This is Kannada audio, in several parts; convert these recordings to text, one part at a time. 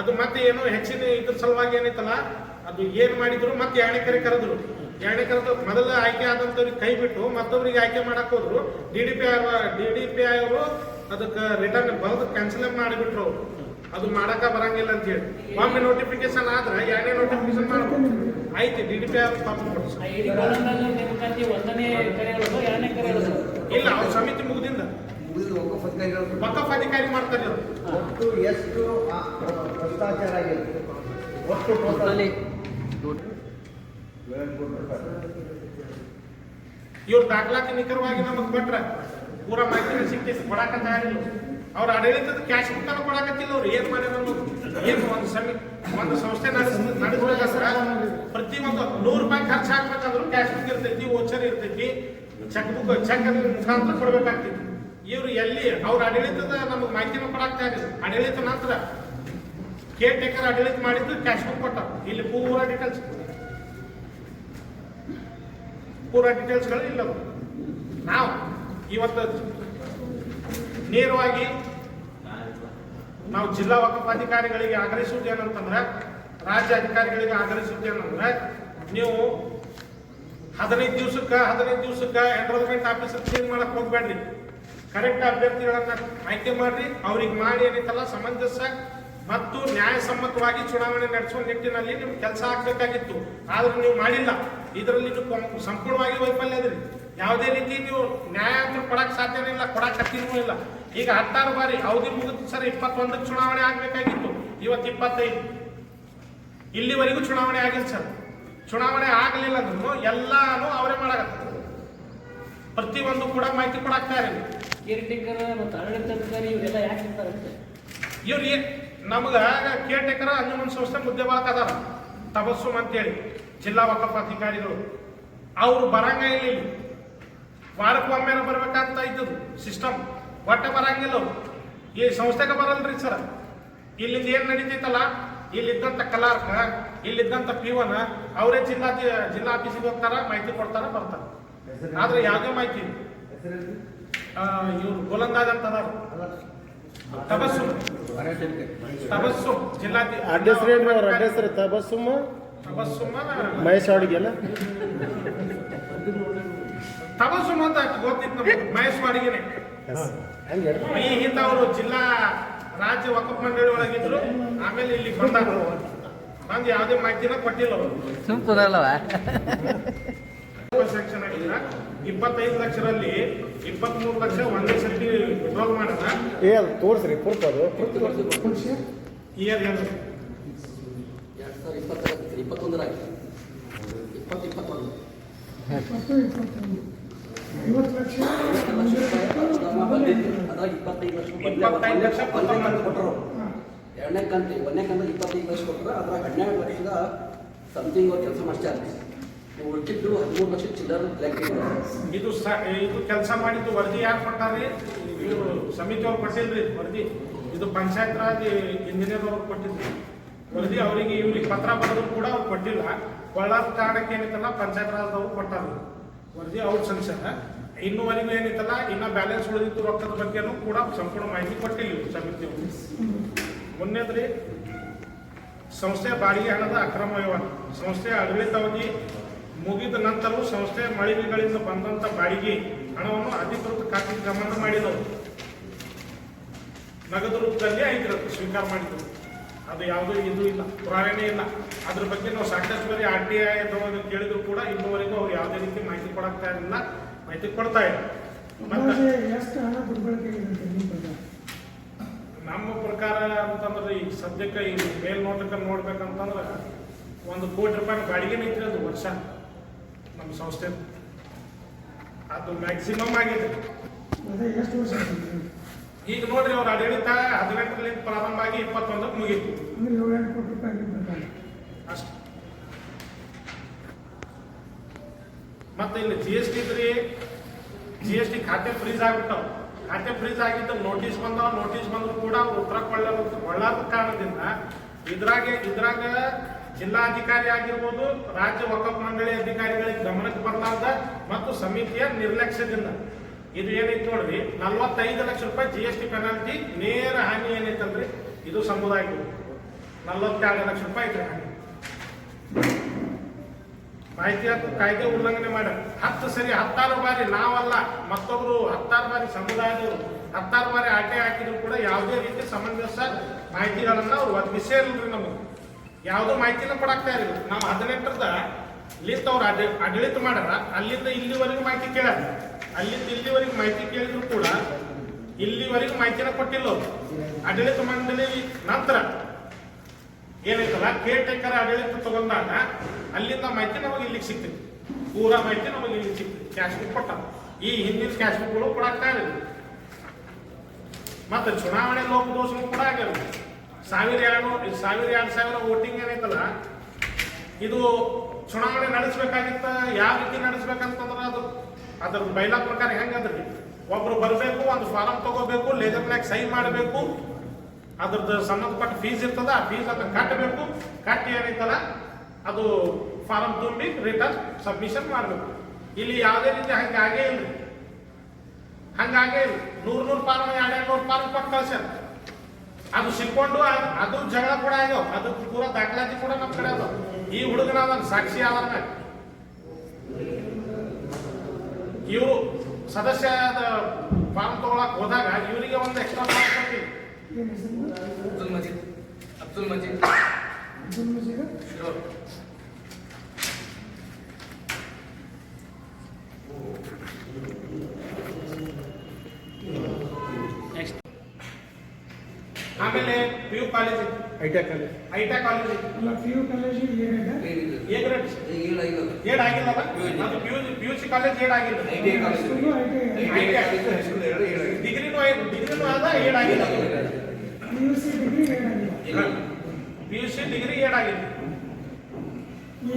ಅದು ಮತ್ತೆ ಏನೋ ಹೆಚ್ಚಿನ ಇದ್ರ ಸಲುವಾಗಿ ಏನೈತಲ್ಲ ಅದು ಏನ್ ಮಾಡಿದ್ರು ಮತ್ತೆ ಎರಡನೇ ಕರೆ ಕರೆದ್ರು. ಎರಡನೇ ಕರೆದು ಮೊದಲ ಆಯ್ಕೆ ಆದಂತವ್ರಿಗೆ ಕೈ ಬಿಟ್ಟು ಮತ್ತೊಬ್ರಿಗೆ ಆಯ್ಕೆ ಮಾಡಕ್ ಹೋದ್ರು. D D P D D P ಅವರು ಅದಕ್ಕೆ ರಿಟರ್ನ್ ಬರೆದು ಕ್ಯಾನ್ಸಲ್ ಮಾಡಿಬಿಟ್ರು ಅವ್ರು. ಅದು ಮಾಡಕ ಬರಂಗಿಲ್ಲ ಅಂತ ಹೇಳಿ. ಒಮ್ಮೆ ನೋಟಿಫಿಕೇಶನ್ ಆದ್ರೆ ಎರಡನೇ ನೋಟಿಫಿಕೇಶನ್ ಮಾಡ್ಬೋದು ಆಯ್ತು ಡಿ ಡಿ ಪಿ ಅವ್ರು ಪಾಪ ಕೊಡ್ಸು. ಇಲ್ಲ ಅವ್ರ ಸಮಿತಿ ಮುಗಿದ್ರು ಮುಗಿದು ವಕಫ್ ಅಧಿಕಾರಿ ಮಾಡ್ತಾರೆ ಅವ್ರು ಒಟ್ಟು ಎಷ್ಟು ಭ್ರಷ್ಟಾಚಾರ ಆಗಿದೆ ಒಟ್ಟು ಟೋಟಲ್ ಇವ್ರು ದಾಖಲಾತಿ ನಿಖರವಾಗಿ ನಮಗೆ ಕೊಟ್ರ ಪೂರ ಮಾಹಿತಿ ಸಿಕ್ತೈತಿ ಕೊಡಾಕ ತಯಾರಿಲ್ಲ ಅವ್ರ ಆಡಳಿತದ ಕ್ಯಾಶ್ ಬುಕ್ಕನ ಕೊಡಾಕತ್ತಿಲ್ಲ ಅವ್ರು. ಏನ್ ಮಾಡ್ಯಾರ ಏನು ಒಂದು ಸಣ್ಣ ಒಂದು ಸಂಸ್ಥೆ ನಡೆಸ್ ನಡೆಸ್ಬೇಕಾದ್ರೆ ಪ್ರತಿ ಒಂದು ನೂರು ರೂಪಾಯಿ ಖರ್ಚು ಹಾಕ್ಬೇಕಂದ್ರು ಕ್ಯಾಶ್ ಬುಕ್ ಇರ್ತೈತಿ ಓಚರ್ ಇರ್ತೈತಿ ಚೆಕ್ ಬುಕ್ ಚೆಕ್ ಮುಖಾಂತರ ಕೊಡ್ಬೇಕಾಗ್ತೈತಿ. ಇವ್ರು ಎಲ್ಲಿ? ಅವ್ರ ಆಡಳಿತದ ನಮಗೆ ಮಾಹಿತಿನೂ ಕೊಡಾಕ್ ತಯಾರಿಲ್ಲ ಆಡಳಿತ ನಂತರ ಕೇರ್ ಟೇಕರ್ ಆಡಳಿತ ಮಾಡಿದ್ದು ಕ್ಯಾಶ್ ಬುಕ್ ಕೊಟ್ಟ ಇಲ್ಲಿ ಪೂರ ಡೀಟೇಲ್ಸ್ ಪೂರ ಡೀಟೇಲ್ಸ್ಗಳು ಇಲ್ಲ. ನಾವು ಇವತ್ತು ನೇರವಾಗಿ ನಾವು ಜಿಲ್ಲಾ ವಕಫ್ ಅಧಿಕಾರಿಗಳಿಗೆ ಆಗ್ರಹಿಸುವುದು ಏನಂತಂದ್ರೆ, ರಾಜ್ಯ ಅಧಿಕಾರಿಗಳಿಗೆ ಆಗ್ರಹಿಸುವುದು ಏನಂದ್ರೆ, ನೀವು ಹದಿನೈದು ದಿವಸಕ್ಕೆ, ಹದಿನೈದು ದಿವ್ಸಕ್ಕೆ ಎನ್ರೋಲ್ಮೆಂಟ್ ಆಫೀಸರ್ ಚೇಂಜ್ ಮಾಡಕ್ ಹೋಗ್ಬೇಡ್ರಿ. ಕರೆಕ್ಟ್ ಅಭ್ಯರ್ಥಿಗಳನ್ನ ಆಯ್ಕೆ ಮಾಡ್ರಿ. ಅವ್ರಿಗೆ ಮಾಡಿ ಏನೈತಲ್ಲ ಸಮಂಜಸ ಮತ್ತು ನ್ಯಾಯಸಮ್ಮತವಾಗಿ ಚುನಾವಣೆ ನಡೆಸುವ ನಿಟ್ಟಿನಲ್ಲಿ ನಿಮ್ಗೆ ಕೆಲಸ ಆಗ್ಬೇಕಾಗಿತ್ತು. ಆದ್ರೆ ನೀವು ಮಾಡಿಲ್ಲ. ಇದರಲ್ಲಿ ನೀವು ಸಂಪೂರ್ಣವಾಗಿ ವೈಫಲ್ಯ ಅದ್ರಿ. ಯಾವುದೇ ರೀತಿ ನೀವು ನ್ಯಾಯ ಅಂತ ಕೊಡಕ್ ಸಾಧ್ಯನೇ ಇಲ್ಲ ಕೊಡಕ್ ಹತ್ತಿನೂ ಇಲ್ಲ. ಈಗ ಹತ್ತಾರು ಬಾರಿ ಅವಧಿ ಮುಗಿದು ಸರ್, ಇಪ್ಪತ್ತೊಂದಕ್ಕೆ ಚುನಾವಣೆ ಆಗ್ಬೇಕಾಗಿತ್ತು. ಇವತ್ತು ಇಪ್ಪತ್ತೈದು. ಇಲ್ಲಿವರೆಗೂ ಚುನಾವಣೆ ಆಗಿಲ್ಲ ಸರ್. ಚುನಾವಣೆ ಆಗಲಿಲ್ಲ ಅಂದ್ರೂ ಎಲ್ಲಾನು ಅವರೇ ಮಾಡಕತ್ತ ಪ್ರತಿಯೊಂದು ಕೂಡ ಮಾಹಿತಿ ಕೊಡಾಕ್ತಾ ಇರಲಿ ಕೇರ್ ಟೇಕರ್ ಮತ್ತು ಆಡಳಿತಾಧಿಕಾರಿ ಇವರೆಲ್ಲ ಯಾಕೆ ಇರ್ತಾರಂತೆ? ಇವ್ರು ಏನ್ ನಮ್ಗ ಕೇರ್ ಟೇಕರ್ ಅಂಜುಮನ್ ಸಂಸ್ಥೆ ಮುದ್ದೆ ಅದಾರ. ತಬಸ್ಸುಮ್ ಅಂತೇಳಿ ಜಿಲ್ಲಾ ವಕಫ್ ಅಧಿಕಾರಿಗಳು. ಅವ್ರು ಬರಂಗ ಇಲ್ಲ ವಾರಕ್ಕೊಮ್ಮೆ ಬರ್ಬೇಕಂತ ಇದ್ದದು ಸಿಸ್ಟಮ್ ಒಟ್ಟೆ ಬರಂಗಿಲ್ಲ ಅವ್ರು. ಈ ಸಂಸ್ಥೆಗೆ ಬರಲ್ರಿ ಸರ್. ಇಲ್ಲಿಂದ ಏನ್ ನಡೀತೈತಲ್ಲ? ಇಲ್ಲಿದ್ದಂತ ಕಲಾರ್ಕ ಇಲ್ಲಿದ್ದಂತ ಪಿವನ ಅವರೇ ಜಿಲ್ಲಾ ಜಿಲ್ಲಾ ಆಫೀಸಿಗೆ ಹೋಗ್ತಾರ ಮಾಹಿತಿ ಕೊಡ್ತಾರ ಬರ್ತಾರ. ಆದ್ರೆ ಯಾವುದೇ ಮಾಹಿತಿ ಇವ್ರು ಗೋಲಂದಾಜ್ ಅಂತ ಅದಾರ ತಬಸ್ಸುಮ್ ತಬಸ್ಸು. ತಬಸ್ಸು ಜಿಲ್ಲಾ ಅಡ್ರೆಸ್ ರೀ ಅವ್ರ ಅಡ್ರೆಸ್ ರೀ ತಬಸ್ಸುಮ್ ತಬಸ್ಸುಮ್ ಮಹೇಶ್ ತಬಸ್ಸುಮ್ ಅಂತ ಗೊತ್ತಿತ್ತು ನಮ್ಗೆ. ಮಹೇಶ್ ವಾಡಿಗೆನೆ. ಈ ಹಿಂದೆ ಅವರು ಜಿಲ್ಲಾ ರಾಜ್ಯ ವಕಫ್ ಮಂಡಳಿ ಒಳಗಿದ್ರು ಆಮೇಲೆ ಇಲ್ಲಿ ಬಂದಾಗ ಬಂದು ಯಾವುದೇ ಮಾಹಿತಿನ ಕೊಟ್ಟಿಲ್ಲ ಅವರು. ಸುಮ್ಕುದಲ್ಲವ? ಸೆಕ್ಷನ್ ಆಗಿಲ್ಲ ಇಪ್ಪತ್ತೈದು ಲಕ್ಷದಲ್ಲಿ ಇಪ್ಪತ್ಮೂರು ಲಕ್ಷ ಒಂದೇ ಸರ್ತಿ ವಿಡ್ರಾಲ್ ಮಾಡಿದ. ಏ ಅದು ತೋರಿಸ್ರಿ ಪ್ರೂಫ್ ಅದು. ಇಯರ್ ಏನು ಎರಡು ಸಾವಿರ ಇಪ್ಪತ್ತೊಂದರಾಗಿ ಇಪ್ಪತ್ತು ಇಪ್ಪತ್ತೊಂದು. ಅದ್ರಾಗ ಇಪ್ಪತ್ತೈದು. ಲಕ್ಷ. ಇಪ್ಪತ್ತೈದು ಕೊಟ್ಟರು ಎರಡನೇ ಕಂತು ಒಂದನೇ ಕಂತು ಇಪ್ಪತ್ತೈದು ಲಕ್ಷ ಕೊಟ್ಟರು ಅದ್ರಾಗ ಹನ್ನೆರಡು ಲಕ್ಷದ ಸಮಥಿಂಗ್ ಅವ್ರು ಕೆಲಸ ಮಾಡ್ತಾರೆ ನೀವು ಉಳ್ಕಿದ್ದು ಹದಿಮೂರು ಲಕ್ಷ ಚಿಲ್ಲರ್ ಇದು. ಇದು ಕೆಲಸ ಮಾಡಿದ್ದು ವರದಿ ಯಾರು ಕೊಟ್ಟಾರಿ? ಇವರು ಸಮಿತಿ ಅವ್ರು ಕೊಟ್ಟಿಲ್ರಿ, ವರದಿ. ಇದು ಪಂಚಾಯತ್ ರಾಜ್ ಇಂಜಿನಿಯರ್ ಅವ್ರು ಕೊಟ್ಟಿದ್ರು. ವರದಿ ಅವರಿಗೆ ಇವ್ರಿಗೆ ಪತ್ರ ಬರೆದ್ರು ಕೂಡ ಅವ್ರು ಕೊಟ್ಟಿಲ್ಲ. ಕೊಳ್ಳಾರ ಕಾರಣಕ್ಕೆ ಏನಿತ್ತಲ್ಲ ಪಂಚಾಯತ್ ರಾಜ್ದವ್ರು ಕೊಟ್ಟಾರ. ವರದಿ ಅವ್ರ ಸಂಸದ. ಇನ್ನುವರೆಗೂ ಏನಿತ್ತಲ್ಲ, ಇನ್ನ ಬ್ಯಾಲೆನ್ಸ್ ಉಳಿದಿತ್ತು ರೊಕ್ಕದ ಬಗ್ಗೆನೂ ಕೂಡ ಸಂಪೂರ್ಣ ಮಾಹಿತಿ ಕೊಟ್ಟಿಲ್ಲ ಸಮಿತಿ ಮೊನ್ನೆದ್ರಿ ಸಂಸ್ಥೆ ಬಾಡಿಗೆ ಹಣದ ಅಕ್ರಮ ವ್ಯವಹಾರ ಸಂಸ್ಥೆಯ ಆಡಳಿತಾವಧಿ ಮುಗಿದ ನಂತರವೂ ಸಂಸ್ಥೆಯ ಮಳಿಗೆಗಳಿಂದ ಬಂದಂತ ಬಾಡಿಗೆ ಹಣವನ್ನು ಅಧಿಕೃತ ಖಾತೆಗೆ ಗಮನ ಮಾಡಿದವು ನಗದು ರೂಪದಲ್ಲಿ ಐದು ಸ್ವೀಕಾರ ಮಾಡಿದ್ರು. ಅದು ಯಾವುದೂ ಇದು ಇಲ್ಲ ಪುರಾವೆನೇ ಇಲ್ಲ. ಅದ್ರ ಬಗ್ಗೆ ನಾವು ಸಾಕಷ್ಟು ಬಾರಿ ಆರ್ ಟಿ ಐ ಕೇಳಿದ್ರು ಕೂಡ ಇನ್ನುವರೆಗೂ ಅವ್ರು ಯಾವುದೇ ರೀತಿ ಮಾಹಿತಿ ಕೊಡಕ್ತಾ ಇರಲಿಲ್ಲ. ಮಾಹಿತಿ ಕೊಡ್ತಾ ಇಲ್ಲ ನಿಮ್ಮ ಪ್ರಕಾರ? ಅಂತಂದ್ರೆ ಈಗ ಸದ್ಯಕ್ಕೆ ಈ ಮೇಲ್ನೋಟಕ್ಕೆ ನೋಡ್ಬೇಕಂತಂದ್ರೆ ಒಂದು ಕೋಟಿ ರೂಪಾಯಿ ಬಾಡಿಗೆ ನಿಂತಿರೋದು ಅದು ವರ್ಷ. ನಮ್ಮ ಸಂಸ್ಥೆ. ಅದು ಮ್ಯಾಕ್ಸಿಮಮ್ ಆಗಿದೆ. ಎಷ್ಟು ವರ್ಷ ಈಗ ನೋಡ್ರಿ ಅವ್ರ ಆಡಳಿತ ಹದಿನೆಂಟರಿಂದ ಪ್ರಾರಂಭ ಆಗಿ ಇಪ್ಪತ್ತೊಂದಕ್ಕೆ ಮುಗೀತು. ಅಷ್ಟು. ಮತ್ತೆ ಇಲ್ಲಿ ಜಿ ಎಸ್ ಟಿ ಇದ್ರಿ ಜಿ ಎಸ್ ಟಿ ಖಾತೆ ಫ್ರೀಸ್ ಆಗ್ಬಿಟ್ಟವು. ಖಾತೆ ಫ್ರೀಸ್ ಆಗಿದ್ದ ನೋಟಿಸ್ ಬಂದವ ನೋಟಿಸ್ ಬಂದ್ರು ಕೂಡ ಅವ್ರು ಉತ್ತರ ಕೊಳ್ಳ ಕೊಳ್ಳದ ಕಾರಣದಿಂದ ಇದ್ರಾಗೆ ಇದ್ರಾಗ ಜಿಲ್ಲಾಧಿಕಾರಿ ಆಗಿರ್ಬೋದು ರಾಜ್ಯ ವಕಫ್ ಮಂಡಳಿ ಅಧಿಕಾರಿಗಳಿಗೆ ಗಮನಕ್ಕೆ ಬರಲಾರ್ದ ಮತ್ತು ಸಮಿತಿಯ ನಿರ್ಲಕ್ಷ್ಯದಿಂದ. ಇದು ಏನೈತೆ ನೋಡ್ರಿ, ನಲ್ವತ್ತೈದು ಲಕ್ಷ ರೂಪಾಯಿ ಜಿ ಎಸ್ ಟಿ ಪೆನಾಲ್ಟಿ ನೇರ ಹಾನಿ ಏನೈತಂದ್ರಿ ಇದು ಸಮುದಾಯ ನಲವತ್ತೆರಡು ಲಕ್ಷ ರೂಪಾಯಿ ಐತ್ರಿ ಹಾನಿ. ಮಾಹಿತಿ ಕಾಯ್ದೆ ಉಲ್ಲಂಘನೆ ಮಾಡ ಹತ್ತು ಸರಿ, ಹತ್ತಾರು ಬಾರಿ ನಾವಲ್ಲ, ಮತ್ತೊಬ್ರು ಹತ್ತಾರು ಬಾರಿ ಸಮುದಾಯದವರು, ಹತ್ತಾರು ಬಾರಿ ಆಟೆ ಹಾಕಿದ್ರು ಕೂಡ ಯಾವುದೇ ರೀತಿ ಸಮಂಜಸ ಮಾಹಿತಿಗಳನ್ನು ಅವ್ರು ಒದಗಿಸೇ ಇಲ್ರಿ ನಮಗೆ. ಯಾವುದೋ ಮಾಹಿತಿನ ಕೊಡಾಕ್ತಾ ಇರಲಿಲ್ಲ. ನಾವು ಹದಿನೆಂಟರದ ಲಿಸ್ಟ್ ಅವ್ರು ಆಡ, ಆಡಳಿತ ಮಾಡ್ಯಾರ. ಅಲ್ಲಿಂದ ಇಲ್ಲಿವರೆಗೂ ಮಾಹಿತಿ ಕೇಳ್ಯಾರ. ಅಲ್ಲಿಂದ ಇಲ್ಲಿವರೆಗೂ ಮಾಹಿತಿ ಕೇಳಿದ್ರು ಕೂಡ ಇಲ್ಲಿವರೆಗೂ ಮಾಹಿತಿನ ಕೊಟ್ಟಿಲ್ಲ ಅವರು. ಆಡಳಿತ ಮಂಡಳಿ ನಂತರ ಏನೈತಲ್ಲ ಕೇರ್ ಟೇಕರ್ ಆಡಳಿತ ತಗೊಂಡಾಗ ಅಲ್ಲಿಂದ ಮಾಹಿತಿ ನಮಗೆ ಇಲ್ಲಿಗೆ ಸಿಕ್ತಿ ಪೂರಾ ಮಾಹಿತಿ ನಮಗೆ ಇಲ್ಲಿಗೆ ಸಿಗ್ತೈತಿ. ಕ್ಯಾಶ್ ಬುಕ್ ಕೊಟ್ಟ ಈ ಹಿಂದಿನ ಕ್ಯಾಶ್ ಬುಕ್ಗಳು ಕೊಡಾಕ್ತಾ ಇರಲಿಲ್ಲ. ಮತ್ತೆ ಚುನಾವಣೆ ಲೋಪದೋಷಗಳು ಕೂಡ ಆಗ್ಯಾವ. ಸಾವಿರ ಎರಡು ಸಾವಿರ ಎರಡು ಸಾವಿರ ವೋಟಿಂಗ್ ಏನೈತಲ್ಲ ಇದು ಚುನಾವಣೆ ನಡೆಸಬೇಕಾಗಿತ್ತ, ಯಾವ ರೀತಿ ನಡೆಸ್ಬೇಕಂತಂದ್ರೆ ಅದು ಅದ್ರ ಬೈಲಾ ಪ್ರಕಾರ ಹೆಂಗದ್ರಿ? ಒಬ್ರು ಬರಬೇಕು, ಒಂದು ಫಾರಂ ತಗೋಬೇಕು ಲೇಜರ್ನ್ಯಾಗ ಸಹಿ ಮಾಡಬೇಕು ಅದ್ರದ್ದು ಸಂಬಂಧಪಟ್ಟ ಫೀಸ್ ಇರ್ತದ, ಆ ಫೀಸ್ ಅದನ್ನ ಕಟ್ಟಬೇಕು ಕಟ್ಟಿ ಏನೈತಲ್ಲ ಅದು ಫಾರಂ ತುಂಬಿ ರಿಟರ್ನ್ ಸಬ್ಮಿಷನ್ ಮಾಡಬೇಕು. ಇಲ್ಲಿ ಯಾವುದೇ ರೀತಿ ಹಂಗಾಗೇ ಇಲ್ಲ ಹಂಗಾಗೇ ಇಲ್ಲ ನೂರು ನೂರು ಫಾರಂ, ಎರಡು ನೂರು ಫಾರಂ ಕೊಟ್ಟು ಕಳ್ಸ್ಯಾರ. ಅದು ಸಿಕ್ಕೊಂಡು ಅದ್- ಅದು ಜಗಳ ಕೂಡ ಆಗ್ಯಾವ ಅದು ಪೂರಾ ದಾಖಲಾತಿ ಕೂಡ ನಮ್ಮ ಕಡೆ ಅದಾವ ಈ ಹುಡುಗನ ಅದನ್ನ ಸಾಕ್ಷಿ ಆಧಾರ ಇವರು ಸದಸ್ಯ ಫಾರ್ಮ್ ತಗೊಳಕ್ ಹೋದಾಗ ಇವರಿಗೆ ಒಂದು ಎಕ್ಸ್ಟ್ರಾ ಫಾರ್ಮ್ ಕೊಟ್ಟಿವಿ ಏನು ಹೆಸರು ಅಬ್ದುಲ್ ಮಜೀದ್. ಅಬ್ದುಲ್ ಮಜೀದ್. ಅಬ್ದುಲ್ ಮಜೀದ್? ನೆಕ್ಸ್ಟ್ ಆಮೇಲೆ ಪಿ ಯು ಕಾಲೇಜ್ ಐಟೆಕ್ ಕಾಲೇಜ್ ಐಟಾ ಕಾಲೇಜ್ ಇತ್ತು ಪಿ ಯು ಕಾಲೇಜು ಏನಿದೆ ಎ ಗ್ರೇಡ್ ಏಡ್ ಆಗಿಲ್ಲ. ಅದು P U P U C college aid ಆಗಿಲ್ಲ ಹೈಸ್ಕೂಲು ಐ ಟಿ ಡಿಗ್ರಿನೂ ಡಿಗ್ರಿನೂ ಆದ ಏಡ್ ಆಗಿಲ್ಲ. ಪಿ ಯು ಸಿ ಡಿಗ್ರಿ ಏನಾಗಿಲ್ಲ P U C degree aid ಆಗಿಲ್ಲ. ಈ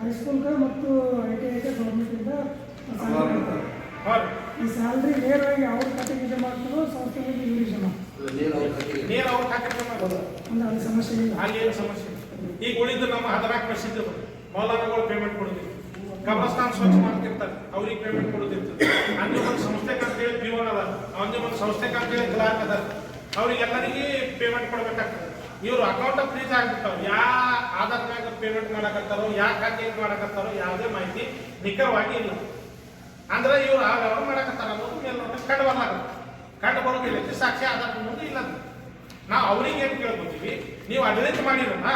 ಹೈಸ್ಕೂಲ್ಗೆ ಮತ್ತು ಐ ಟಿ ಐ ಗೌರ್ಮೆಂಟಿಂದ ಈ ಸ್ಯಾಲ್ರಿ ನೇರವಾಗಿ ಅವ್ರ ಸಂಸ್ಥೆಗೆ ಇವ್ರಿಗೆ ಜಮಾ ಅಂದ್ರೆ ಸಮಸ್ಯೆ ಇಲ್ಲ. ಏನು ಸಮಸ್ಯೆ. ಈಗ ಉಳಿದು ನಮ್ಮ ಹದಿನಾಲ್ಕು ಮಸೀದಿ ಮೌಲಾನಗಳು ಪೇಮೆಂಟ್ ಕೊಡೋದಿಲ್ಲ. ಕಬ್ರಸ್ತಾನ್ ಸ್ವಚ್ಛ ಮಾಡ್ತಿರ್ತಾರೆ. ಅವ್ರಿಗೆ ಪೇಮೆಂಟ್ ಕೊಡೋದಿರ್ತದೆ ಒಂದು ಸಂಸ್ಥೆ ಅಂತೇಳಿ ಪಿವನ್ ಅದ. ಅಂಜು ಒಂದು ಸಂಸ್ಥೆ ಅಂತೇಳಿ ಕ್ಲಾರ್ಕ್ ಅದ. ಅವ್ರಿಗೆಲ್ಲರಿಗೆ ಪೇಮೆಂಟ್ ಕೊಡ್ಬೇಕಾಗ್ತದೆ. ಇವ್ರ ಅಕೌಂಟ್ ಫ್ರೀಸ್ ಆಗ್ಬಿಟ್ಟಾವ ಯಾ ಆಧಾರ್ ಮ್ಯಾಗ ಪೇಮೆಂಟ್ ಮಾಡಕತ್ತಾರೋ ಯಾ ಖಾತೆ ಮಾಡಕತ್ತಾರೋ ಯಾವುದೇ ಮಾಹಿತಿ ನಿಖರವಾಗಿ ಇಲ್ಲ. ಅಂದ್ರೆ ಇವ್ರು ಆ ವ್ಯವಹಾರ ಮಾಡಕತ್ತಾರ ಅನ್ನೋದು ಮೇಲ್ನೋಟ ಕಂಡು ಬರ್ಲಾಗತ್ತೆ. ಕಂಡು ಬರೋದಿಲ್ಲ ಸಾಕ್ಷಿ ಆಧಾರ ಮುಂದೆ ಇಲ್ಲ. ನಾವು ಅವ್ರಿಗೆ ಏನು ಕೇಳ್ಕೊತೀವಿ? ನೀವು ಆಡಳಿತ ಮಾಡಿರಲ್ಲ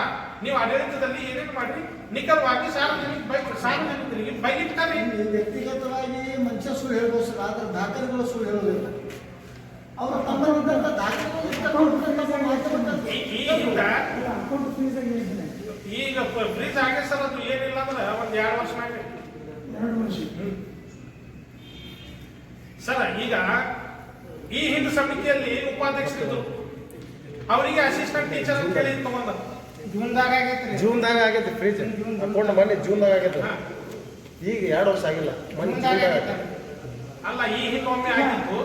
ನೀವು ಆಡಳಿತದಲ್ಲಿ ಏನೇನು ಮಾಡ್ರಿ? ನಿಖರವಾಗಿ ಸಾರ್ವಜನಿಕ ಬೈ ಸಾರ್ವಜನಿಕರಿಗೆ ಬೈಗಿಟ್ಟಾರೆ ವ್ಯಕ್ತಿಗತವಾಗಿ ಮನುಷ್ಯ ಸುಳ್ಳು ಹೇಳ್ಬೋದು ಸರ್ ಆದ್ರೆ ದಾಖಲೆಗಳು ಸುಳ್ಳು ಹೇಳೋದಿಲ್ಲ. ಅವರು ತಮ್ಮಲ್ಲಿದ್ದಂಥ ದಾಖಲೆಗಳು ಈಗ ಫ್ರೀಜ್ ಆಗ ಸರ್ ಅದು ಏನಿಲ್ಲ ಅಂದ್ರೆ ಒಂದ್ ಎರಡು ವರ್ಷ ಮಾಡಿ. ಎರಡು ವರ್ಷ. ಸರ್ ಈಗ ಈ ಹಿಂದೂ ಸಮಿತಿಯಲ್ಲಿ ಉಪಾಧ್ಯಕ್ಷರಿದ್ರು. ಅವರಿಗೆ ಅಸಿಸ್ಟೆಂಟ್ ಟೀಚರ್ ಅಂತ ಹೇಳಿ ತಗೊಂಡ. ಜೂನ್ದಾಗ ಆಗೈತ್ರಿ ಜೂನ್ದಾಗ ಆಗೈತೆ ಫ್ರೀಜ್ ಅಕೌಂಟ್ ಮನೆ ಜೂನ್ದಾಗ ಆಗೈತೆ. ಈಗ ಎರಡು ವರ್ಷ ಆಗಿಲ್ಲ ಮೊನ್ನೆ ಜೂನ್ದಾಗ ಆಗೈತೆ ಅಲ್ಲ ಈ ಹಿಂದೆ ಒಮ್ಮೆ ಆಗಿತ್ತು.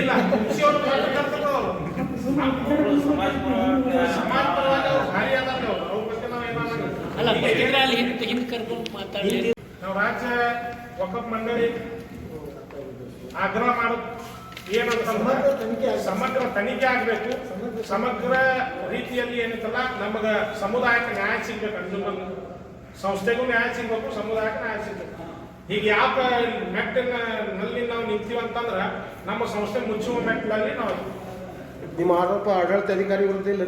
ಇಲ್ಲ. ಸಮಾಜ ಪರವಾಗಿ ಅವ್ರು ಭಾರಿ ಅದಾರ್ರಿ ಅವ್ರ ಬಗ್ಗೆ ನಾವು ಹಿಂದೆ ಹಿಂದೆ ಕರ್ಕೊಂಡು ಮಾತಾಡಿ ನಾವು ರಾಜ್ಯ ವಕಫ್ ಮಂಡಳಿ ಆಗ್ರಹ ಮಾಡೋದು ಏನಂತಂದ್ರೆ ಸಮಗ್ರ ತನಿಖೆ ಸಮಗ್ರ ತನಿಖೆ ಆಗಬೇಕು. ಸಮಗ್ರ ರೀತಿಯಲ್ಲಿ ಏನಂತಲ್ಲ ನಮಗ ಸಮುದಾಯಕ್ಕೆ ನ್ಯಾಯ ಸಿಗ್ಬೇಕು ಸಂಸ್ಥೆಗೂ ನ್ಯಾಯ ಸಿಗ್ಬೇಕು ಸಮುದಾಯಕ್ಕೆ ನ್ಯಾಯ ಸಿಗ್ಬೇಕು. ಈಗ ಯಾವ ಮೆಟ್ಟಿನ ನಲ್ಲಿ ನಾವು ನಿಂತೀವಿ ಅಂತಂದ್ರ ನಮ್ಮ ಸಂಸ್ಥೆ ಮುಚ್ಚುವ ಮೆಟ್ಟಿನಲ್ಲಿ ನಾವು. ನಿಮ್ಮ ಆರೋಪ ಆಡಳಿತ ಅಧಿಕಾರಿ ವಿರುದ್ಧ ಇಲ್ಲ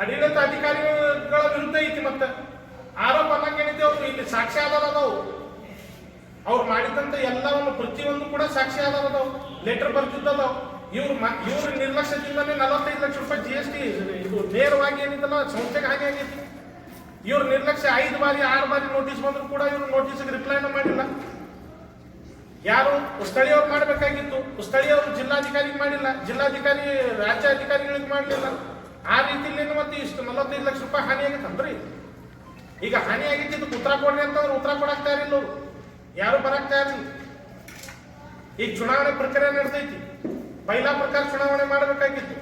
ಆಡಳಿತ ಅಧಿಕಾರಿಗಳ ವಿರುದ್ಧ ಐತಿ ಮತ್ತೆ. ಆರೋಪ ಅನ್ನಂಗೇನೈತಿ ಅವ್ರು? ಇಲ್ಲಿ ಸಾಕ್ಷಿ ಆಧಾರ ಅದಾವು. ಅವ್ರು ಮಾಡಿದಂತ ಎಲ್ಲವನ್ನು ಪ್ರತಿಯೊಂದು ಕೂಡ ಸಾಕ್ಷಿ ಆಧಾರ ಅದಾವು ಲೆಟರ್ ಬರ್ತಿದ್ದದಾವು ಇವ್ರು ಇವ್ರ ನಿರ್ಲಕ್ಷ್ಯದಿಂದಲೇ ನಲವತ್ತೈದು ಲಕ್ಷ ರೂಪಾಯಿ ಜಿ ಎಸ್ ಟಿ ಇದು ನೇರವಾಗಿ ಏನಿದಲ್ಲ ಸಂಸ್ಥೆಗೆ ಹಾಗೆ ಆಗಿತ್ತು. ಇವ್ರ ನಿರ್ಲಕ್ಷ್ಯ ಐದು ಬಾರಿ, ಆರು ಬಾರಿ ನೋಟಿಸ್ ಬಂದ್ರು ಕೂಡ ಇವ್ರು ನೋಟಿಸ್ಗೆ ರಿಪ್ಲೈನ ಮಾಡಿಲ್ಲ. ಯಾರು? ಸ್ಥಳೀಯವ್ರು ಮಾಡಬೇಕಾಗಿತ್ತು. ಸ್ಥಳೀಯವರು ಜಿಲ್ಲಾಧಿಕಾರಿಗೆ ಮಾಡಿಲ್ಲ. ಜಿಲ್ಲಾಧಿಕಾರಿ ರಾಜ್ಯ ಅಧಿಕಾರಿಗಳಿಗೆ ಮಾಡಲಿಲ್ಲ. ಆ ರೀತಿಯಲ್ಲಿ ಮತ್ತೆ ಇಷ್ಟು ನಲವತ್ತೈದು ಲಕ್ಷ ರೂಪಾಯಿ ಹಾನಿ ಅಂದ್ರೆ ಈಗ ಹಾನಿ ಆಗಿತ್ತು ಉತ್ತರ ಕೊಡ್ರಿ ಅಂತಂದ್ರೆ ಉತ್ತರ ಕೊಡಕ್ ತಯಾರಿಲ್ಲ ಅವ್ರು. ಯಾರು ಬರಕ್ ತಯಾರಿ ಈಗ ಚುನಾವಣೆ ಪ್ರಕ್ರಿಯೆ ನಡೆದೈತಿ. ಪೈಲಾ ಪ್ರಕಾರ ಚುನಾವಣೆ ಮಾಡಬೇಕಾಗಿತ್ತು.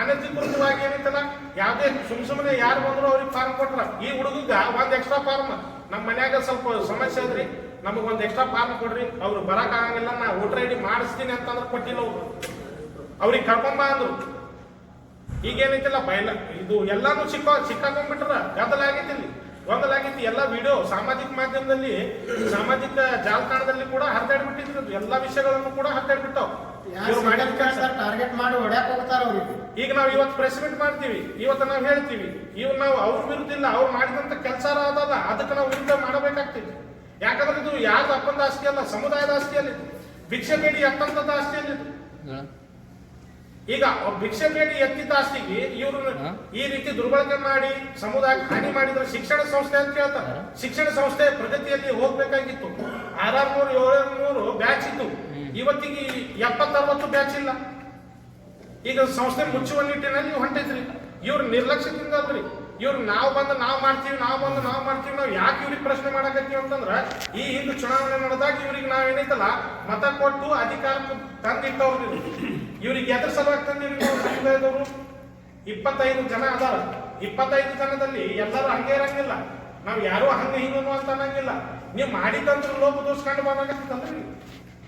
ಅನಧಿಕೃತವಾಗಿ ಏನೈತಲ್ಲ ಯಾವುದೇ ಸುಮ್ ಸುಮ್ಮನೆ ಯಾರು ಬಂದ್ರು ಅವ್ರಿಗೆ ಫಾರ್ಮ್ ಕೊಟ್ರ. ಈ ಹುಡುಗಗ ಒಂದ್ ಎಕ್ಸ್ಟ್ರಾ ಫಾರ್ಮ್ ನಮ್ಮ ಮನ್ಯಾಗ ಸ್ವಲ್ಪ ಸಮಸ್ಯೆ ಅದ್ರಿ ನಮಗ್ ಒಂದ್ ಎಕ್ಸ್ಟ್ರಾ ಫಾರ್ಮ್ ಕೊಡ್ರಿ. ಅವ್ರು ಬರಕ್ ಆಗಂಗಿಲ್ಲ, ನಾ ವೋಟರ್ ಐ ಡಿ ಮಾಡಿಸ್ತೀನಿ ಅಂತಂದ್ರೆ ಕೊಟ್ಟಿಲ್ಲ ಅವ್ರು. ಅವ್ರಿಗೆ ಕರ್ಕೊಂಬ ಅಂದ್ರು. ಈಗೇನೈತಿಲ್ಲ ಬಯಲ ಇದು ಎಲ್ಲಾನು ಸಿಕ್ಕ ಸಿಕ್ಕಾಕೊಂಡ್ಬಿಟ್ರ, ಗದ್ದಲ ಆಗೈತಿ ಗೊಂದಲ ಆಗೈತಿ ಎಲ್ಲ ವಿಡಿಯೋ ಸಾಮಾಜಿಕ ಮಾಧ್ಯಮದಲ್ಲಿ ಸಾಮಾಜಿಕ ಜಾಲತಾಣದಲ್ಲಿ ಕೂಡ ಹರಿದಾಡ್ಬಿಟ್ಟಿದ್ರು. ಎಲ್ಲ ವಿಷಯಗಳನ್ನು ಕೂಡ ಹರಿದಾಡ್ಬಿಟ್ಟವು. ಟಾರ್ಗೆಟ್ ಮಾಡಿ ಹೊಡ್ಯಾಕ್ ಹೋಗ್ತಾರ ಅವ್ರಿಗೆ. ಈಗ ನಾವು ಇವತ್ತು ಪ್ರೆಸ್ ಮೀಟ್ ಮಾಡ್ತೀವಿ. ಇವತ್ತು ನಾವು ಹೇಳ್ತೀವಿ ಇವ್ ನಾವು ಅವ್ರ ವಿರುದ್ಧ ಇಲ್ಲ ಅವ್ರು ಮಾಡಿದಂತ ಕೆಲಸ ಅದಲ್ಲ ಅದಕ್ಕೆ ನಾವು ವಿರುದ್ಧ ಮಾಡಬೇಕಾಗ್ತೀವಿ ಯಾಕಂದ್ರೆ ಇದು ಯಾರ್ದು ಅಪ್ಪಂದ ಆಸ್ತಿ ಅಲ್ಲ ಸಮುದಾಯದ ಆಸ್ತಿಯಲ್ಲಿ ಭಿಕ್ಷೆ ಬೇಡಿ ಅಪ್ಪಂತದ ಆಸ್ತಿಯಲ್ಲಿ ಈಗ ಭಿಕ್ಷೆ ಬೇಡಿ ಎತ್ತಿದ್ದ ಆಸ್ತಿಗೆ ಇವರು ಈ ರೀತಿ ದುರ್ಬಳಕೆ ಮಾಡಿ ಸಮುದಾಯಕ್ಕೆ ಹಾನಿ ಮಾಡಿದ್ರೆ ಶಿಕ್ಷಣ ಸಂಸ್ಥೆ ಅಂತ ಹೇಳ್ತಾರೆ. ಶಿಕ್ಷಣ ಸಂಸ್ಥೆ ಪ್ರಗತಿಯಲ್ಲಿ ಹೋಗ್ಬೇಕಾಗಿತ್ತು. ಆರಾರ್ನೂರು ಏಳ್ನೂರು ಬ್ಯಾಚ್ ಇತ್ತು. ಇವತ್ತಿಗೆ ಎಪ್ಪತ್ತರವತ್ತು ಬ್ಯಾಚ್ ಇಲ್ಲ. ಈಗ ಸಂಸ್ಥೆ ಮುಚ್ಚುವ ನಿಟ್ಟಿನಲ್ಲಿ ಹೊಂಟಿದ್ರಿ ಇವ್ರ ನಿರ್ಲಕ್ಷ್ಯದಿಂದ ಅಲ್ರಿ. ಇವ್ರು ನಾವು ಬಂದು ನಾವು ಮಾಡ್ತೀವಿ ನಾವು ಬಂದು ನಾವು ಮಾಡ್ತೀವಿ ನಾವು ಯಾಕೆ ಇವ್ರಿಗೆ ಪ್ರಶ್ನೆ ಮಾಡಕತ್ತೀವಿ ಅಂತಂದ್ರೆ ಈ ಹಿಂದೆ ಚುನಾವಣೆ ನಡೆದಾಗ ಇವ್ರಿಗೆ ನಾವೇನೈತಲ್ಲ ಮತ ಕೊಟ್ಟು ಅಧಿಕಾರಕ್ಕೆ ತಂದಿಟ್ಟವ್ರು ಇವ್ರಿಗೆ ಎದ್ರ ಸಲುವಾಗಿ ತಂದಿವ್ರಿ ನಾವು ಸಮುದಾಯದವರು. ಇಪ್ಪತ್ತೈದು ಜನ ಅದಾರ. ಇಪ್ಪತ್ತೈದು ಜನದಲ್ಲಿ ಎಲ್ಲರೂ ಹಂಗೆ ಇರಂಗಿಲ್ಲ. ನಾವು ಯಾರು ಹಂಗೆ ಹಿಂಗನು ಅಂತ ಅನ್ನಂಗಿಲ್ಲ. ನೀವು ಮಾಡಿದಂತ್ರ ಲೋಪ ದೂಸ್ಕೊಂಡು ಕಂಡು ಬಂದಾಗತ್ತಲ್ರಿ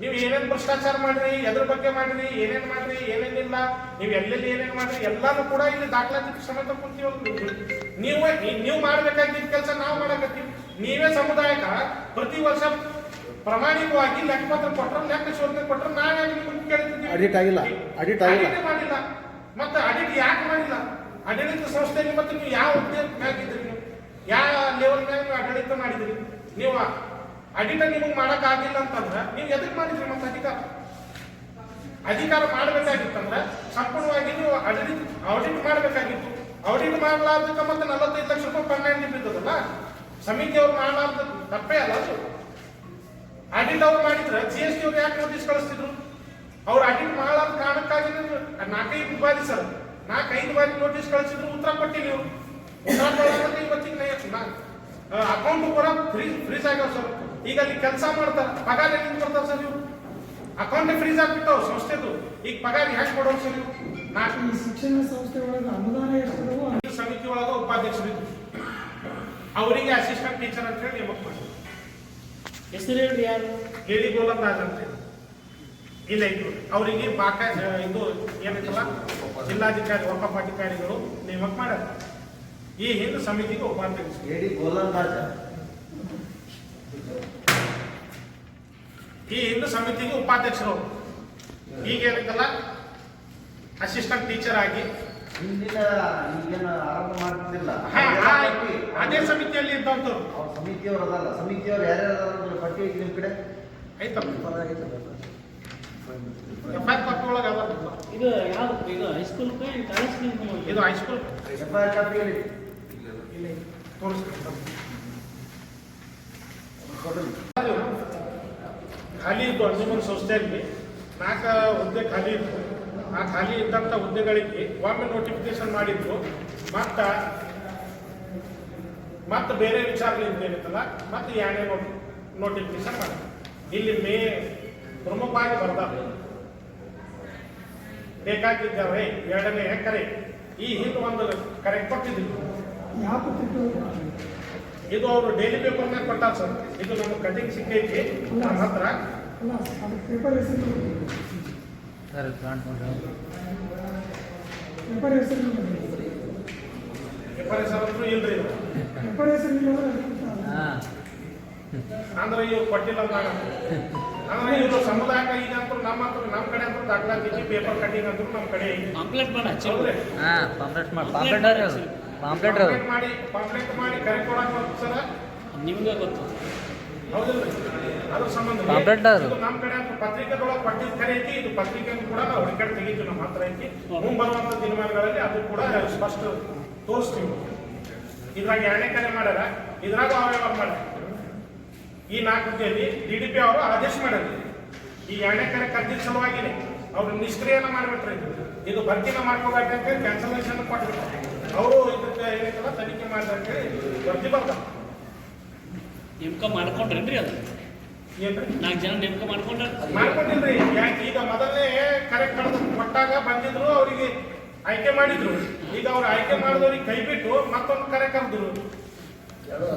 ನೀವು ಏನೇನ್ ಭ್ರಷ್ಟಾಚಾರ ಮಾಡ್ರಿ ಎದ್ರ ಬಗ್ಗೆ ಮಾಡ್ರಿ ಏನೇನ್ ಮಾಡ್ರಿ ಏನೇನಿಲ್ಲ ನೀವು ಎಲ್ಲೆಲ್ಲಿ ಏನೇನ್ ಮಾಡ್ರಿ ಎಲ್ಲಾನು ಕೂಡ ಇಲ್ಲಿ ದಾಖಲಾತಿ ಸಮೇತ ಕುಂತೀವಲ್ರಿ ನೀವು ನೀವು ಮಾಡ್ಬೇಕಾಗಿದ್ದ ಕೆಲಸ ನಾವು ಮಾಡಕತ್ತೀವಿ. ನೀವೇ ಸಮುದಾಯಕ ಪ್ರತಿ ವರ್ಷ ಪ್ರಾಮಾಣಿಕವಾಗಿ ಲೆಕ್ಕಪತ್ರ ಕೊಟ್ಟರೆ ಲೆಕ್ಕ ಶೋಧನೆ ಕೊಟ್ರ ನಾವೇ ನಿಮ್ಗೆ Audit ಆಗಿಲ್ಲ. ಅಡಿಟ್ ಆಗಿಲ್ಲ. ಮತ್ತೆ ಅಡಿಟ್ ಯಾಕೆ ಮಾಡಿಲ್ಲ? ಆಡಳಿತ ಸಂಸ್ಥೆಯಲ್ಲಿ ಮತ್ತೆ ನೀವು ಯಾವ ಉದ್ಯೋಗಕ್ಕಾಗಿದ್ರಿ ನೀವು? ಯಾವ ಮ್ಯಾಗ ನೀವು ಆಡಳಿತ ಮಾಡಿದ್ರಿ ನೀವು ಅಡಿಟ ನಿಮಗೆ ಮಾಡಕ್ ಆಗಿಲ್ಲ ಅಂತಂದ್ರೆ ನೀವು ಎದಕ್ ಮಾಡಿದ್ರಿ ಮತ್ತೆ ಅಧಿಕಾರ? ಅಧಿಕಾರ ಮಾಡ್ಬೇಕಾಗಿತ್ತಂದ್ರೆ ಸಂಪೂರ್ಣವಾಗಿ ನೀವು ಆಡಳಿತ ಆಡಿಟ್ ಮಾಡ್ಬೇಕಾಗಿತ್ತು. ಆಡಿಟ್ ಮಾಡಲಾರ್ದಕ್ಕ ಮತ್ತೆ ನಲವತ್ತೈದು ಲಕ್ಷ ರೂಪಾಯಿ ಪರ್ಮನೆಂಟ್ ಬಿದ್ದದಲ್ಲ? ಸಮಿತಿಯವ್ರು ಮಾಡಲಾರ್ದ ತಪ್ಪೇ ಅಲ್ಲ ಅದು. ಆಡಿಟ್ ಅವ್ರು ಮಾಡಿದ್ರೆ ಜಿ ಎಸ್ ಟಿ ಅವ್ರು ಯಾಕೆ ನೋಟಿಸ್ ಕಳಿಸ್ತಿದ್ರು? ಅವ್ರು ಅಡಿಟ್ ಮಾಡಲಾರ್ದ ಕಾರಣಕ್ಕಾಗಿ ನಾಲ್ಕೈದು ಬಾರಿ ಸರ್ ನಾಲ್ಕೈದು ಬಾರಿ ನೋಟಿಸ್ ಕಳಿಸಿದ್ರು ಉತ್ತರ ಕೊಟ್ಟಿಲ್ಲ ನೀವು. ಉತ್ತರ ಕೊಡೋದಕ್ಕೆ ಇವತ್ತಿಗೆ ಅಕೌಂಟ್ ಕೂಡ ಫ್ರೀ ಫ್ರೀಸ್ ಆಗ್ಯಾವ ಸರ್. ಈಗ ಅಲ್ಲಿ ಕೆಲಸ ಮಾಡ್ತಾರೆ ಪಗಾರ ಎಲ್ಲಿಂದ ಕೊಡ್ತಾರೆ ಸರ್ ಇವ್ರು? ಅಕೌಂಟ್ ಫ್ರೀಸ್ ಆಗ್ಬಿಟ್ಟವು ಸಂಸ್ಥೆದು ಈಗ ಪಗಾರ ಹೆಂಗ್ ಕೊಡೋರು ಸರ್ ಇವ್ರು? ನಾಲ್ಕು ಈ ಶಿಕ್ಷಣ ಸಂಸ್ಥೆ ಒಳಗೆ ಅನುದಾನ ಎಷ್ಟು ಸಮಿತಿ ಒಳಗ ಉಪಾಧ್ಯಕ್ಷರಿದ್ರು ಅವರಿಗೆ ಅಸಿಸ್ಟೆಂಟ್ ಟೀಚರ್ ಅಂತ ಹೇಳಿ ನೇಮಕ ಮಾಡಿ ಹೆಸರು ಹೇಳಿ ಯಾರು? ಹೇಳಿ ಗೋಲಂದಾಜ್ ಅಂತ ಹೇಳಿ. ಇಲ್ಲ ಇದ್ರು ಅವರಿಗೆ ಬಾಕ ಇದು ಏನೈತಲ್ಲ? ಜಿಲ್ಲಾಧಿಕಾರಿ ವಕಫಾಧಿಕಾರಿಗಳು ನೇಮಕ ಮಾಡ್ಯಾರ ಈ ಹಿಂದೆ ಸಮಿತಿಗೆ ಉಪಾಧ್ಯಕ್ಷ ಹೇಳಿ ಗೋಲಂದಾಜ. ಈ ಹಿಂದೂ ಸಮಿತಿಗೆ ಉಪಾಧ್ಯಕ್ಷರು ಈಗ ಏನೈತಲ್ಲ? ಅಸಿಸ್ಟೆಂಟ್ ಟೀಚರ್ ಆಗಿ. ಅದೇ ಸಮಿತಿಯಲ್ಲಿ ಇದ್ದಂತವ್ರು ಸಮಿತಿಯವರು ಸಮಿತಿಯವ್ರು ಅದಲ್ಲ. ಸಮಿತಿಯವ್ರು ಯಾರ್ಯಾರು ಪಟ್ಟಿ ಐತಿ ನಿಮ್ ಕಡೆ? ಐತಲ್ಲ ಒಳಗೆ ಅದ ಇದು ಇದು ಕಾಲೇಜ್ ಇದು ಇಲ್ಲಿ ಖಾಲಿ ಇದ್ದು ಅಂಜುಮನ್ ಸಂಸ್ಥೆಯಲ್ಲಿ. ನಾಲ್ಕು ಹುದ್ದೆ ಖಾಲಿ ಇತ್ತು. ಆ ಖಾಲಿ ಇದ್ದಂಥ ಹುದ್ದೆಗಳಿಗೆ ಒಮ್ಮೆ ನೋಟಿಫಿಕೇಶನ್ ಮಾಡಿದ್ರು ಮತ್ತ, ಮತ್ತೆ ಬೇರೆ ವಿಚಾರಗಳಿಂದ ಏನಿತ್ತಲ್ಲ ಮತ್ತೆ ಯಾರೇ ನೋಟಿ ನೋಟಿಫಿಕೇಶನ್ ಮಾಡಿದ್ರು ಇಲ್ಲಿ ಮೇ ಪ್ರಮುಖವಾಗಿ ಬರ್ತಾರೆ. ಬೇಕಾಗಿದ್ದಾರೆ ಎರಡನೇ ಕರೆ ಈ ಹಿಂದೆ ಒಂದು ಕರೆ ಕೊಟ್ಟಿದ್ರು ಇದು ಅವರು ಡೈಲಿ ಪೇಪರ್ನಾಗ ಕೊಟ್ಟಾರ ಸರ್. ಇದು ನಮ್ಮ ಕಟಿಂಗ್ ಸಿಕ್ಕೈತಿ. ನಮ್ಮ ಹತ್ರ. ಅಲ್ಲ ಅದು ಪೇಪರ್ ಹೆಸರು ಪೇಪರ್ ಹೆಸರು ಪೇಪರ್ ಹೆಸರು ಇಲ್ರಿ ಪೇಪರ್ ಹೆಸರು ಇಲ್ಲ ಅಂದ್ರೆ ಇವ್ ಗೊತ್ತಾಗಲ್ಲ. ಅಂದ್ರೆ ಇವ್ರು ಕೊಟ್ಟಿಲ್ಲ ಅಂದಾಗ. ಇವರು ಸಮುದಾಯಕ ಈಗ ಅಂತೂ ನಮ್ಮ ಹತ್ರ ನಮ್ಮ ಕಡೆ ಅಂತೂ ಪೇಪರ್ ಕಟಿಂಗ್ ಅಂತೂ ನಮ್ಮ ಕಡೆ ಪಾಂಪ್ಲೆಟ್ ಮಾಡ ಹಾ ಪಾಂಪ್ಲೆಟ್ ಮಾಡಿ. ಪಾಂಪ್ಲೆಟ್ ಅವ್ರಿ ಅದು ಪಾಂಪ್ಲೆಟ್ ಮಾಡಿ ಪಾಂಪ್ಲೆಟ್ ಮಾಡಿ ಕರೆ ಕೊಡಕ್ ಸರ? ನಿಮ್ಗೆ ಗೊತ್ತು. ಅದ್ರ ಸಂಬಂಧ ಪಾಂಪ್ಲೆಟ್ ಅದು. ಇದು ನಮ್ಮ ಕಡೆ ಅಂತ ಪತ್ರಿಕೆದೊಳಗೆ ಕೊಟ್ಟಿದ್ದ ಕರೆ ಐತಿ ಇದು ಪತ್ರಿಕೆ ಕೂಡ ನಾವು ಹುಡುಕಾಡಿ ತೆಗಿತೀವಿ ನಮ್ಮ ಹತ್ರ ಐತಿ. ದಿನಮಾನಗಳಲ್ಲಿ ಅದು ಕೂಡ ಸ್ಪಷ್ಟ ತೋರಿಸ್ತೀವಿ. ಇದ್ರಾಗ ಎರಡನೇ ಕರೆ ಮಾಡ್ಯಾರ. ಇದ್ರಾಗ ಅವ್ಯಾವ ಮಾಡ್ಯಾರ? ಈ ನಾಲ್ಕು ಹುದ್ದೆಯಲ್ಲಿ ಡಿ ಡಿ ಪಿ ಅವರು ಆದೇಶ ಮಾಡಿದ್ರು. ಈ ಎರಡನೇ ಕರೆ ಕರೆದಿದ್ದ ಸಲುವಾಗಿನೇ ಅವರು ನಿಷ್ಕ್ರಿಯನ ಮಾಡಿಬಿಟ್ರೆ ಇದು. ಭರ್ತಿನ ಮಾಡ್ಕೋಬೇಕು ಅಂತ ಹೇಳಿ ಕ್ಯಾನ್ಸಲೇಷನ್ ಕೊಟ್ಬಿಟ್ರು. ಅವರು ಇದಕ್ಕೆ ಏನೈತಲ್ಲ ತನಿಖೆ ಮಾಡಿದ್ರೆ ಅಂತ ಹೇಳಿ ವರದಿ ಬರ್ತಾರೆ ನೇಮಕ ಮಾಡ್ಕೊಂಡ್ರೇನ್ರಿ ಅದು? ನಾಲ್ಕು ಜನ ನೇಮಕ ಮಾಡ್ಕೊಂಡ್ರ? ಮಾಡ್ಕೊಂಡಿಲ್ರಿ. ಯಾಕೆ? ಈಗ ಮೊದಲನೇ ಕರೆಕ್ಟ್ ಮಾಡಿದ್ರು ಕೊಟ್ಟಾಗ ಬಂದಿದ್ರು ಅವರಿಗೆ ಆಯ್ಕೆ ಮಾಡಿದ್ರು. ಈಗ ಅವ್ರು ಆಯ್ಕೆ ಮಾಡಿದವ್ರಿಗೆ ಕೈ ಬಿಟ್ಟು ಮತ್ತೊಂದು ಕರೆ ಕರೆದ್ರು.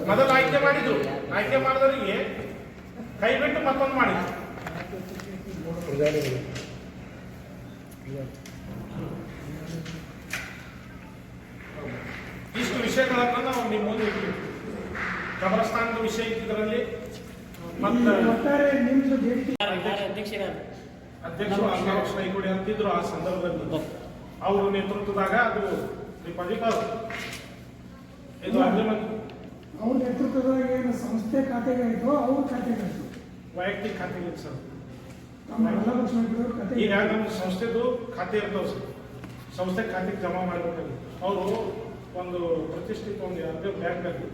ಮೊದಲು ಆಯ್ಕೆ ಮಾಡಿದ್ರು. ಆಯ್ಕೆ ಮಾಡಿದವರಿಗೆ ಕೈ ಬಿಟ್ಟು ಮತ್ತೊಂದು ಮಾಡಿದ್ರು. ಇಷ್ಟು ವಿಷಯಗಳನ್ನ ನಾವು ನಿಮ್ಮ ಮುಂದೆ ಕಬರಸ್ಥಾನದ ವಿಷಯ ನಿಮ್ದು ಅಧ್ಯಕ್ಷರು ಕೈಗೊಡಿ ಅಂತಿದ್ರು ಆ ಸಂದರ್ಭದಲ್ಲಿ. ಅವರು ನೇತೃತ್ವದಾಗ ಅದು ಆದ್ರು ಇದು ಅಗ್ರಿಮೆಂಟ್ ಅವ್ರ ನೇತೃತ್ವದಾಗ ಏನು ಸಂಸ್ಥೆ ಖಾತೆಗಾಯಿತು ಅವ್ರ ಖಾತೆಗಳಿತ್ತು ವೈಯಕ್ತಿಕ ಖಾತೆಗಳು ಸರ್. ತಮ್ಮ ಎಲ್ಲ ಲಕ್ಷ್ಮಣ ಖಾತೆ ಈಗ ನಮ್ಮ ಸಂಸ್ಥೆದು ಖಾತೆ ಇರ್ತಾವೆ ಸರ್. ಸಂಸ್ಥೆ ಖಾತೆಗೆ ಜಮಾ ಮಾಡಬೇಕಾಗಿ ಅವರು ಒಂದು ಪ್ರತಿಷ್ಠಿತ ಒಂದು ಯಾವುದೇ ಬ್ಯಾಂಕಲ್ಲಿ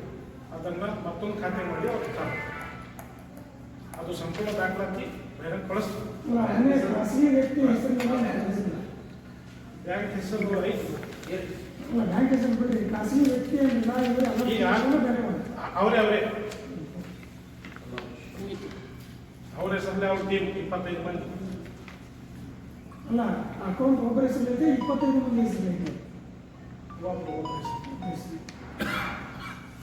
ಅದನ್ನ ಮತ್ತೊಂದು ಖಾತೆ ಮಾಡಿ ಅವ್ರು ಖಾತೆ ಅದು ಸಂಪೂರ್ಣ ದಾಖಲಾತಿ ಬೇರೆ ಕಳಿಸ್ತಾರೆ ಖಾಸಗಿ ವ್ಯಕ್ತಿ ಹೆಸರಿನಲ್ಲಿ ಬ್ಯಾಂಕ್ ಹೆಸರು ಅಲ್ಲ ಬ್ಯಾಂಕ್ ಹೆಸರು ಖಾಸಗಿ ವ್ಯಕ್ತಿ ಏನಿಲ್ಲ ಇವರು ಬೇರೆ ಅವರೇ ಅವರೇ. ಅವ್ರ ಹೆಸರಲ್ಲಿ ಅವ್ರ ಟೀಮ್ ಇಪ್ಪತ್ತೈದು ಮಂದಿ. ಅಲ್ಲ ಅಕೌಂಟ್ ಒಬ್ಬರ ಹೆಸರಲ್ಲಿದೆ ಇಪ್ಪತ್ತೈದು ಮಂದಿ ಹೆಸರಲ್ಲಿದೆ.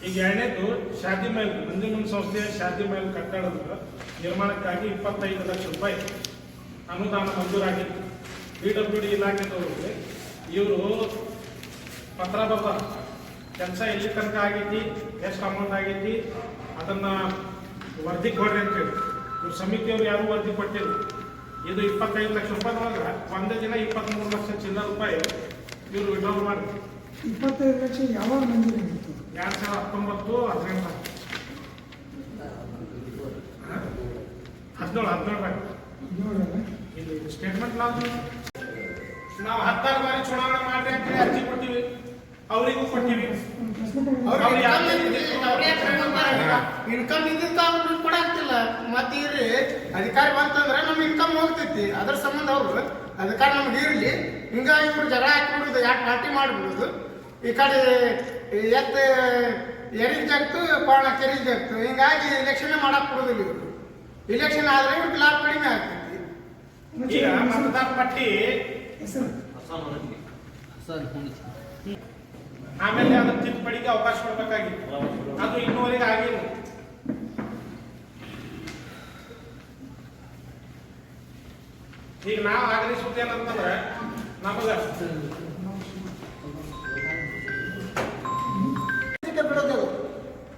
ಈಗ ಎರಡನೇದು ಶಾದಿ ಮಹಲ್ ನಂಜನಗೂಡು ಸಂಸ್ಥೆಯ ಶಾದಿ ಮಹಲ್ ಕಟ್ಟಡದ ನಿರ್ಮಾಣಕ್ಕಾಗಿ ಇಪ್ಪತ್ತೈದು ಲಕ್ಷ ರೂಪಾಯಿ ಅನುದಾನ ಮಂಜೂರಾಗಿತ್ತು ಬಿ ಡಬ್ಲ್ಯೂ ಡಿ ಇಲಾಖೆದವ್ರಿಗೆ ಇವರು ಪತ್ರ ಬರ್ದ ಕೆಲಸ ಎಲ್ಲಿ ತನಕ ಆಗೈತಿ ಎಷ್ಟು ಅಮೌಂಟ್ ಆಗೈತಿ ಅದನ್ನ ವರದಿ ಕೊಡ್ರಿ ಅಂತ ಹೇಳಿ. ಇವ್ರು ಸಮಿತಿಯವ್ರು ಯಾರು ವರದಿ ಕೊಟ್ಟಿಲ್ಲ. ಇದು ಇಪ್ಪತ್ತೈದು ಲಕ್ಷ ರೂಪಾಯಿ ಒಳಗೆ ಒಂದೇ ದಿನ ಇಪ್ಪತ್ತ್ಮೂರು ಲಕ್ಷ ಚಿನ್ನ ರೂಪಾಯಿ ಇವರು ವಿಡ್ರಾಲ್ ಮಾಡಿ ಇಪ್ಪತ್ತೈದು ಲಕ್ಷ ಯಾವಾಗ ಎರಡು ಎರಡ್ ಸಾವಿರದ ಹತ್ತೊಂಬತ್ತು ಹದಿನೆಂಟು. ಹದಿನೇಳು ಹದಿನೇಳು ಇದು ಸ್ಟೇಟ್ಮೆಂಟ್ ನಾವು ನಾವು ಹತ್ತಾರು ಬಾರಿ ಚುನಾವಣೆ ಮಾಡ್ರಿ ಅಂತೇಳಿ ಅರ್ಜಿ ಕೊಟ್ಟಿವಿ ಅವರಿಗೂ ಕೊಟ್ಟಿವಿ ಇನ್ಕಮ್ ಇದ್ದಿದ್ದ ಅವ್ರು ಕೊಡಾಕ್ತಿಲ್ಲ ಮತ್ತೆ ಇರ್ರಿ ಅಧಿಕಾರಿ ಬಂತಂದ್ರೆ ನಮ್ಮ ಇನ್ಕಮ್ ಹೋಗ್ತೈತಿ. ಅದ್ರ ಸಂಬಂಧ ಅವ್ರು ಅಧಿಕಾರ ನಮ್ಗೆ ಇರ್ಲಿ. ಹಿಂಗ ಇವ್ರು ಜಗಳ ಹಾಕ್ಬಿಡುದು ಯಾಕೆ ನಾಟಿ ಮಾಡ್ಬಿಡುದು. ಈ ಕಡೆ ಎತ್ತ ಎರಿಗೆ ಜಗ್ತು ಪಾಣ ಕೆರಿಗೆ ಜಗ್ತು. ಹಿಂಗಾಗಿ ಎಲೆಕ್ಷನ್ ಮಾಡಕ್ ಕೊಡುದಿಲ್ಲ ಇವರು. ಇಲೆಕ್ಷನ್ ಆದ್ರೆ ಇವ್ರಿಗೆ ಲಾಭ ಕಡಿಮೆ ಆಗ್ತೈತಿ. ಈಗ ಮತದಾರ ಪಟ್ಟಿ ಹೆಸರು ಸರ್ ಆಮೇಲೆ ಅದನ್ನ ತಿದ್ದುಪಡಿಗೆ ಅವಕಾಶ ಕೊಡ್ಬೇಕಾಗಿತ್ತು. ಅದು ಇನ್ನೂವರೆಗೆ ಆಗಿಲ್ಲ. ಈಗ ನಾವು ಆಗ್ರಹಿಸುತ್ತೆ ಏನಂತಂದ್ರೆ, ನಮಗ ಬಿಡೋದಿಲ್ಲ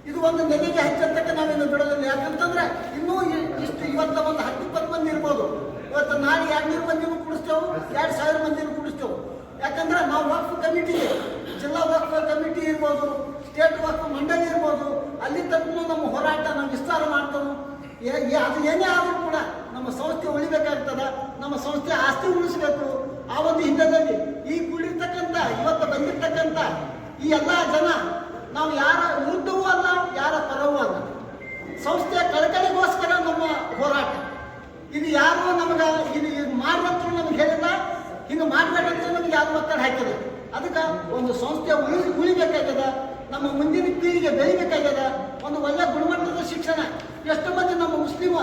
ಇದು ಒಂದು ನೆಲೆಗೆ ಹಚ್ಚಂತಕ್ಕೆ ನಾವಿನ್ನು ಬಿಡೋದಿಲ್ಲ. ಯಾಕಂತಂದ್ರೆ ಇನ್ನೂ ಇಷ್ಟು ಇವತ್ತ ಒಂದು ಹತ್ತು ಇಪ್ಪತ್ತು ಮಂದಿ ಇರ್ಬೋದು. ಇವತ್ತು ನಾಳೆ ಎರಡ್ನೂರು ಮಂದಿನೂ ಕುಡಿಸ್ತೇವೆ, ಎರಡು ಸಾವಿರ ಮಂದಿನೂ ಕುಡಿಸ್ತೇವೆ. ಯಾಕಂದ್ರೆ ನಾವು ವಕ್ಫ್ ಕಮಿಟಿ ಜಿಲ್ಲಾ ವಕ್ಫ ಕಮಿಟಿ ಇರ್ಬೋದು, ಸ್ಟೇಟ್ ವಕ್ಫ್ ಮಂಡಳಿ ಇರ್ಬೋದು, ಅಲ್ಲಿ ತನಕ ನಮ್ಮ ಹೋರಾಟ ನಾವು ವಿಸ್ತಾರ ಮಾಡ್ತೇವೆ. ಅದು ಏನೇ ಆದರೂ ಕೂಡ ನಮ್ಮ ಸಂಸ್ಥೆ ಉಳಿಬೇಕಾಗ್ತದ, ನಮ್ಮ ಸಂಸ್ಥೆ ಆಸ್ತಿ ಉಳಿಸಬೇಕು. ಆ ಒಂದು ಹಿನ್ನೆಲೆಯಲ್ಲಿ ಈ ಕೂಡಿರ್ತಕ್ಕಂಥ, ಇವತ್ತು ಬಂದಿರ್ತಕ್ಕಂಥ ಈ ಎಲ್ಲ ಜನ, ನಾವು ಯಾರ ವಿರುದ್ಧವೂ ಅಲ್ಲ, ಯಾರ ಪರವೂ ಅಲ್ಲ. ಸಂಸ್ಥೆ ಕಳಕಳಿಗೋಸ್ಕರ ನಮ್ಮ ಹೋರಾಟ. ಇದು ಯಾರು ನಮಗೆ, ಇದು ಇದು ಮಾಡ್ರಂತ ನಮ್ಗೆ ಹೇಳಿಲ್ಲ ಹಿಂಗೆ ಮಾಡ್ಬೇಕಂತ ನಮ್ಗೆ ಯಾರು ಒತ್ತಡ ಹಾಕಿಲ್ಲ. ಅದಕ್ಕೆ ಒಂದು ಸಂಸ್ಥೆ ಉಳಿ ಉಳಿಬೇಕಾಗ್ಯದ, ನಮ್ಮ ಮುಂದಿನ ಪೀಳಿಗೆ ಬೆಳಿಬೇಕಾಗ್ಯದ, ಒಂದು ಒಳ್ಳೆ ಗುಣಮಟ್ಟದ ಶಿಕ್ಷಣ. ಎಷ್ಟು ಮಂದಿ ನಮ್ಮ ಮುಸ್ಲಿಮ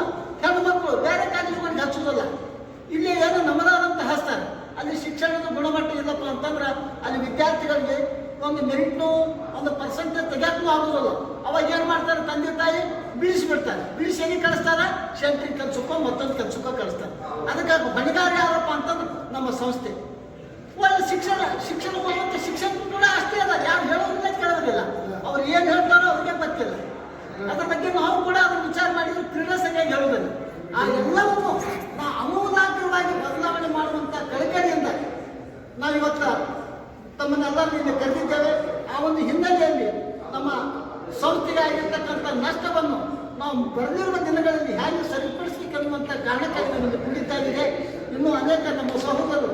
ಹೆಣ್ಣು ಮಕ್ಕಳು ಬೇರೆ ಕಾಲೇಜುಗಳಿಗೆ ಹಚ್ಚೋದಲ್ಲ ಇಲ್ಲಿ ಏನು ನಮ್ಮದಾದಂತ ಹಸ್ತಾರ ಅಲ್ಲಿ ಶಿಕ್ಷಣದ ಗುಣಮಟ್ಟ ಇಲ್ಲಪ್ಪ ಅಂತಂದ್ರೆ ಅಲ್ಲಿ ವಿದ್ಯಾರ್ಥಿಗಳಿಗೆ ಒಂದು ಮೆರಿಟ್ನು ಒಂದು ಪರ್ಸೆಂಟೇಜ್ ತೆಗೆಯಕ್ಕೂ ಆಗೋದಿಲ್ಲ. ಅವಾಗ ಏನು ಮಾಡ್ತಾರೆ ತಂದೆ ತಾಯಿ? ಬಿಡಿಸ್ಬಿಡ್ತಾರೆ ಬಿಡಿಸಿ ಹೇಗೆ ಕಳಿಸ್ತಾರೆ? ಶೆಂಟ್ರಿ ಕಲ್ಸುಕೋ, ಮತ್ತೊಂದು ಕಲ್ಸುಕೋ ಕಳಿಸ್ತಾರೆ. ಅದಕ್ಕೆ ಬಣಿಗಾರ ಯಾರಪ್ಪ ಅಂತಂದ್ರೆ ನಮ್ಮ ಸಂಸ್ಥೆ. ಒಳ್ಳೆ ಶಿಕ್ಷಣ ಶಿಕ್ಷಣ ಕೊಡುವಂಥ ಶಿಕ್ಷಣ ಕೂಡ ಅಷ್ಟೇ ಅದ ಯಾರು ಹೇಳೋದಿಲ್ಲ ಕೇಳೋದಿಲ್ಲ. ಅವ್ರು ಏನು ಹೇಳ್ತಾರೋ ಅವ್ರಿಗೆ ಗೊತ್ತಿಲ್ಲ. ಅದ್ರ ಬಗ್ಗೆ ನಾವು ಕೂಡ ಅದನ್ನು ವಿಚಾರ ಮಾಡಿದ್ರೆ ಕ್ರೀಡಾ ಸರಿಯಾಗಿ ಹೇಳೋದಿಲ್ಲ ಆ ಎಲ್ಲವನ್ನು ನಾವು ಅಮೂಲಾಗ್ರವಾಗಿ ಬದಲಾವಣೆ ಮಾಡುವಂಥ ಕಳಕಳಿಯಿಂದ ನಾವಿವತ್ತ ತಮ್ಮನ್ನೆಲ್ಲರೂ ಇಲ್ಲಿ ಕರೆದಿದ್ದೇವೆ. ಆ ಒಂದು ಹಿನ್ನೆಲೆಯಲ್ಲಿ ನಮ್ಮ ಸಂಸ್ಥೆಗೆ ಆಗಿರ್ತಕ್ಕಂಥ ನಷ್ಟವನ್ನು ನಾವು ಬರೆದಿರುವ ದಿನಗಳಲ್ಲಿ ಹೇಗೆ ಸರಿಪಡಿಸಲಿಕ್ಕೆ ಅನ್ನುವಂಥ ಕಾರಣಕ್ಕಾಗಿ ನಮಗೆ ಕುಡಿತಾ ಇದೆ ಇನ್ನೂ ಅನೇಕ ನಮ್ಮ ಸಹೋದರರು